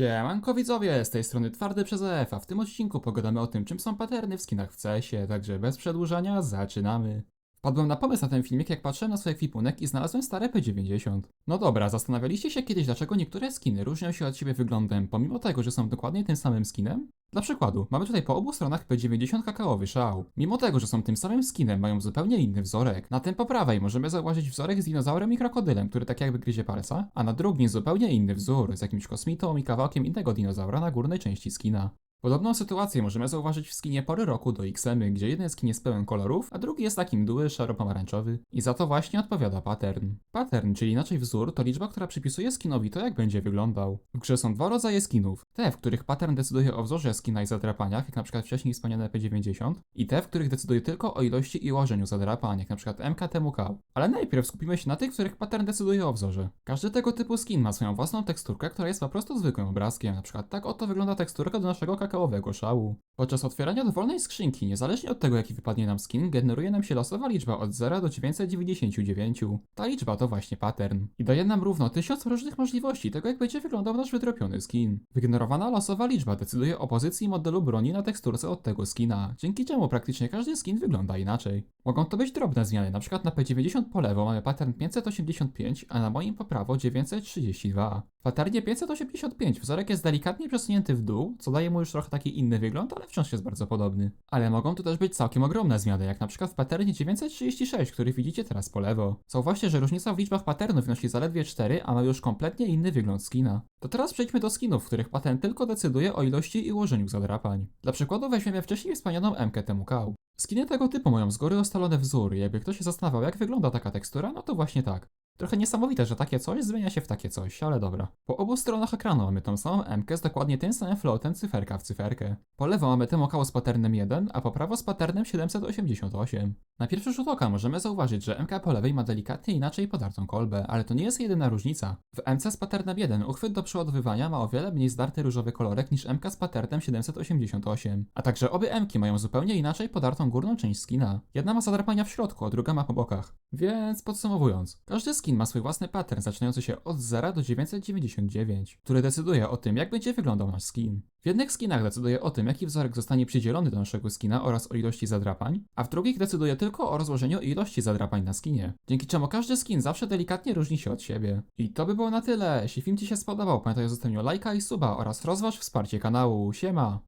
Siemanko widzowie, z tej strony Twardy przez EF, a w tym odcinku pogadamy o tym, czym są paterny w skinach w CS-ie, także bez przedłużania zaczynamy. Wpadłem na pomysł na ten filmik, jak patrzyłem na swój ekwipunek i znalazłem stare P90. No dobra, zastanawialiście się kiedyś, dlaczego niektóre skiny różnią się od siebie wyglądem, pomimo tego, że są dokładnie tym samym skinem? Dla przykładu, mamy tutaj po obu stronach P90 kakaowy szał. Mimo tego, że są tym samym skinem, mają zupełnie inny wzorek. Na tym po prawej możemy zauważyć wzorek z dinozaurem i krokodylem, który tak jakby gryzie palca, a na drugim zupełnie inny wzór, z jakimś kosmitą i kawałkiem innego dinozaura na górnej części skina. Podobną sytuację możemy zauważyć w skinie pory roku do XM, gdzie jeden skin jest pełen kolorów, a drugi jest taki mdły, szaro-pomarańczowy. I za to właśnie odpowiada pattern. Pattern, czyli inaczej wzór, to liczba, która przypisuje skinowi to, jak będzie wyglądał. W grze są dwa rodzaje skinów. Te, w których pattern decyduje o wzorze skina i zadrapaniach, jak np. wcześniej wspomniane P90, i te, w których decyduje tylko o ilości i ułożeniu zadrapań, jak np. MKTMK. Ale najpierw skupimy się na tych, w których pattern decyduje o wzorze. Każdy tego typu skin ma swoją własną teksturkę, która jest po prostu zwykłym obrazkiem. Na przykład tak oto wygląda teksturka do naszego kakaowego szału. Podczas otwierania dowolnej skrzynki, niezależnie od tego jaki wypadnie nam skin, generuje nam się losowa liczba od 0 do 999. Ta liczba to właśnie pattern. I daje nam równo 1000 różnych możliwości tego jak będzie wyglądał nasz wydropiony skin. Wygenerowana losowa liczba decyduje o pozycji modelu broni na teksturce od tego skina, dzięki czemu praktycznie każdy skin wygląda inaczej. Mogą to być drobne zmiany, np. na P90 po lewo mamy pattern 585, a na moim po prawo 932. W patternie 585 wzorek jest delikatnie przesunięty w dół, co daje mu już trochę taki inny wygląd, ale wciąż jest bardzo podobny. Ale mogą tu też być całkiem ogromne zmiany, jak na przykład w patternie 936, który widzicie teraz po lewo. Zauważcie, że różnica w liczbach patternów wynosi zaledwie 4, a ma już kompletnie inny wygląd skina. To teraz przejdźmy do skinów, w których pattern tylko decyduje o ilości i ułożeniu zadrapań. Dla przykładu weźmiemy wcześniej wspomnianą MK TMK. Skiny tego typu mają z góry ustalony wzór jakby ktoś się zastanawiał jak wygląda taka tekstura, no to właśnie tak. Trochę niesamowite, że takie coś zmienia się w takie coś, ale dobra. Po obu stronach ekranu mamy tą samą MK z dokładnie tym samym floatem cyferka w cyferkę. Po lewo mamy tym okało z patternem 1, a po prawo z patternem 788. Na pierwszy rzut oka możemy zauważyć, że MK po lewej ma delikatnie inaczej podartą kolbę, ale to nie jest jedyna różnica. W MC z patternem 1 uchwyt do przeładowywania ma o wiele mniej zdarty różowy kolorek niż MK z patternem 788, a także obie MK mają zupełnie inaczej podartą górną część skina. Jedna ma zadrapania w środku, a druga ma po bokach. Więc podsumowując, każdy skin ma swój własny pattern zaczynający się od 0 do 999, który decyduje o tym, jak będzie wyglądał nasz skin. W jednych skinach decyduje o tym, jaki wzorek zostanie przydzielony do naszego skina oraz o ilości zadrapań, a w drugich decyduje tylko o rozłożeniu i ilości zadrapań na skinie, dzięki czemu każdy skin zawsze delikatnie różni się od siebie. I to by było na tyle. Jeśli film Ci się spodobał, pamiętaj o zostawieniu lajka i suba oraz rozważ wsparcie kanału. Siema!